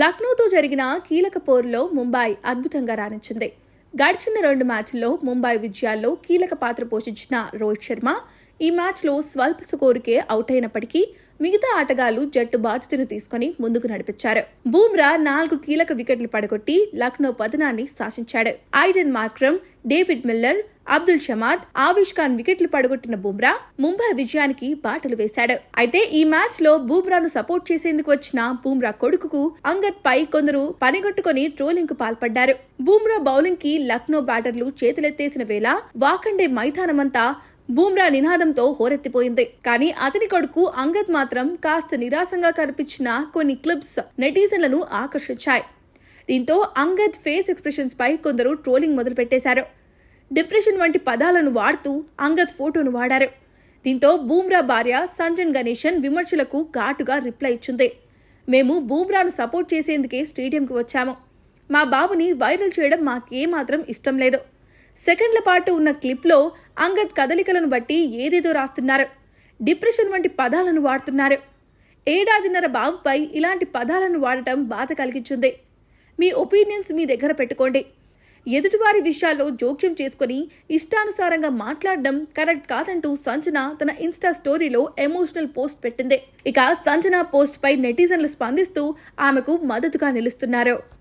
లక్నోతో జరిగిన కీలక పోరులో ముంబై అద్భుతంగా రాణించింది. గడిచిన రెండు మ్యాచ్ల్లో ముంబై విజయాల్లో కీలక పాత్ర పోషించిన రోహిత్ శర్మ ఈ మ్యాచ్లో స్వల్ప స్కోరుకే అవుట్ అయినప్పటికీ మిగతా ఆటగాళ్ళు జట్టు బాధ్యతను తీసుకుని ముందుకు నడిపించారు. బూమ్రా నాలుగు కీలక వికెట్లు పడగొట్టి లక్నో పతనాన్ని శాసించాడు. Aiden Markram David Miller Abdul Samad Avesh Khan వికెట్లు పడగొట్టిన బుమ్రా ముంబై విజయానికి బాటలు వేశాడు. అయితే ఈ మ్యాచ్లో బూమ్రాను సపోర్ట్ చేసేందుకు వచ్చిన బూమ్రా కొడుకుకు అంగద్ పై కొందరు పనిగొట్టుకుని ట్రోలింగ్కు పాల్పడ్డారు. బూమ్రా బౌలింగ్కి లక్నో బ్యాటర్లు చేతులెత్తేసిన వేళ వాకండే మైదానమంతా బూమ్రా నినాదంతో హోరెత్తిపోయింది. కానీ అతని కొడుకు అంగద్ మాత్రం కాస్త నిరాశంగా కనిపించిన కొన్ని క్లిప్స్ నెటిజన్లను ఆకర్షించాయి. దీంతో అంగద్ ఫేస్ ఎక్స్ప్రెషన్స్ పై కొందరు ట్రోలింగ్ మొదలుపెట్టేశారు. డిప్రెషన్ వంటి పదాలను వాడుతూ అంగద్ ఫోటోను వాడారు. దీంతో బూమ్రా భార్య సంజన్ గణేశన్ విమర్శలకు ఘాటుగా రిప్లై ఇచ్చింది. మేము బూమ్రాను సపోర్ట్ చేసేందుకే స్టేడియంకి వచ్చాము. మా బాబుని వైరల్ చేయడం మాకేమాత్రం ఇష్టం లేదు. సెకండ్ల పాటు ఉన్న క్లిప్లో అంగద్ కదలికలను బట్టి ఏదేదో రాస్తున్నారు. డిప్రెషన్ వంటి పదాలను వాడుతున్నారు. ఏడాదిన్నర బాబుపై ఇలాంటి పదాలను వాడటం బాధ కలిగించింది. మీ ఒపీనియన్స్ మీ దగ్గర పెట్టుకోండి. ఎదుటివారి విషయాల్లో జోక్యం చేసుకుని ఇష్టానుసారంగా మాట్లాడడం కరెక్ట్ కాదంటూ సంజన తన ఇన్స్టా స్టోరీలో ఎమోషనల్ పోస్ట్ పెట్టింది. ఇక సంజన పోస్ట్ పై నెటిజన్లు స్పందిస్తూ ఆమెకు మద్దతుగా నిలుస్తున్నారు.